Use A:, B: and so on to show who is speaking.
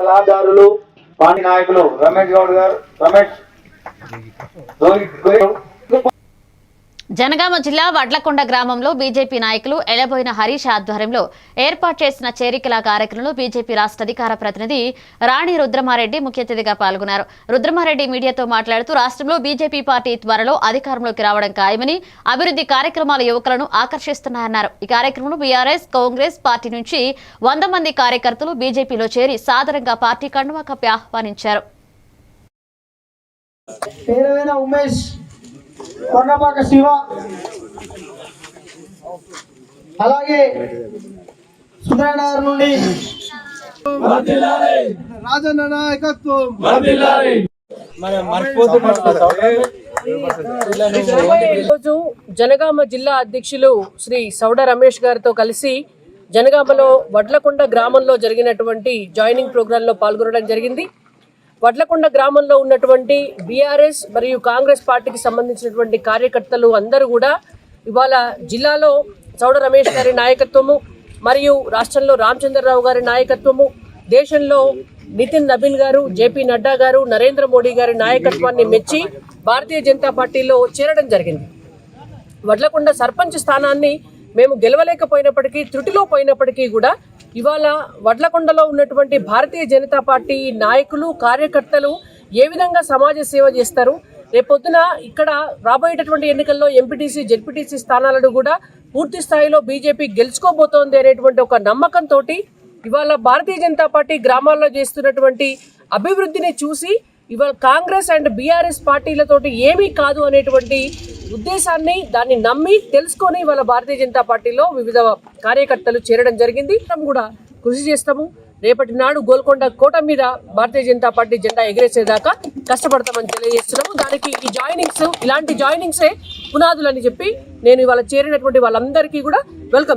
A: సలహాదారులు పాండి నాయకులు రమేష్ గౌడ్ గారు రమేష్ రోహిత్
B: జనగామ జిల్లా వడ్లకొండ గ్రామంలో బీజేపీ నాయకులు ఎలబోయిన హరీష్ ఆధ్వర్యంలో ఏర్పాటు చేసిన చేరికల కార్యక్రమంలో బీజేపీ రాష్ట్ర అధికార ప్రతినిధి రాణి రుద్రమారెడ్డి ముఖ్య అతిథిగా పాల్గొన్నారు. రుద్రమారెడ్డి మీడియాతో మాట్లాడుతూ రాష్ట్రంలో బీజేపీ పార్టీ త్వరలో అధికారంలోకి రావడం ఖాయమని అభివృద్ధి కార్యక్రమాల యువకులను ఆకర్షిస్తున్నాయన్నారు. ఈ కార్యక్రమంలో బీఆర్ఎస్ కాంగ్రెస్ పార్టీ నుంచి వంద మంది కార్యకర్తలు బీజేపీలో చేరి సాధారణంగా పార్టీ కండువా కప్పి ఆహ్వానించారు.
C: పేరు ఉమేష్? కొండపాక శివ. అలాగే సుందరనగర్ నుండి రాజన్న నాయకత్వం.
D: ఈరోజు జనగామ జిల్లా అధ్యక్షులు శ్రీ సౌడ రమేష్ గారితో కలిసి జనగామలో వడ్లకొండ గ్రామంలో జరిగినటువంటి జాయినింగ్ ప్రోగ్రాంలో పాల్గొనడం జరిగింది. వడ్లకొండ గ్రామంలో ఉన్నటువంటి బీఆర్ఎస్ మరియు కాంగ్రెస్ పార్టీకి సంబంధించినటువంటి కార్యకర్తలు అందరూ కూడా ఇవాళ జిల్లాలో సౌడ రమేష్ గారి నాయకత్వము మరియు రాష్ట్రంలో రామచంద్రరావు గారి నాయకత్వము దేశంలో నితిన్ నబీన్ గారు జేపీ నడ్డా గారు నరేంద్ర మోడీ గారి నాయకత్వాన్ని మెచ్చి భారతీయ జనతా పార్టీలో చేరడం జరిగింది. వడ్లకొండ సర్పంచ్ స్థానాన్ని మేము గెలవలేకపోయినప్పటికీ త్రుటిలో పోయినప్పటికీ కూడా ఇవాళ వడ్లకొండలో ఉన్నటువంటి భారతీయ జనతా పార్టీ నాయకులు కార్యకర్తలు ఏ విధంగా సమాజ సేవ చేస్తారు? రేపొద్దున ఇక్కడ రాబోయేటటువంటి ఎన్నికల్లో ఎంపీటీసీ జెడ్పీటీసీ స్థానాలను కూడా పూర్తి స్థాయిలో బీజేపీ గెలుచుకోబోతోంది అనేటువంటి ఒక నమ్మకంతో ఇవాళ భారతీయ జనతా పార్టీ గ్రామాల్లో చేస్తున్నటువంటి అభివృద్ధిని చూసి ఇవాళ కాంగ్రెస్ అండ్ బీఆర్ఎస్ పార్టీలతోటి ఏమీ కాదు అనేటువంటి ఉద్దేశాన్ని దాన్ని నమ్మి తెలుసుకొని వాళ్ళ భారతీయ జనతా పార్టీలో వివిధ కార్యకర్తలు చేరడం జరిగింది. మనం కూడా కృషి చేస్తాము. రేపటి నాడు గోల్కొండ కోట మీద భారతీయ జనతా పార్టీ జెండా ఎగిరేసేదాకా కష్టపడతామని తెలియజేస్తున్నాము. దానికి ఈ జాయినింగ్స్ ఇలాంటి జాయినింగ్సే పునాదులని చెప్పి నేను ఇవాళ చేరినటువంటి వాళ్ళందరికీ కూడా వెల్కమ్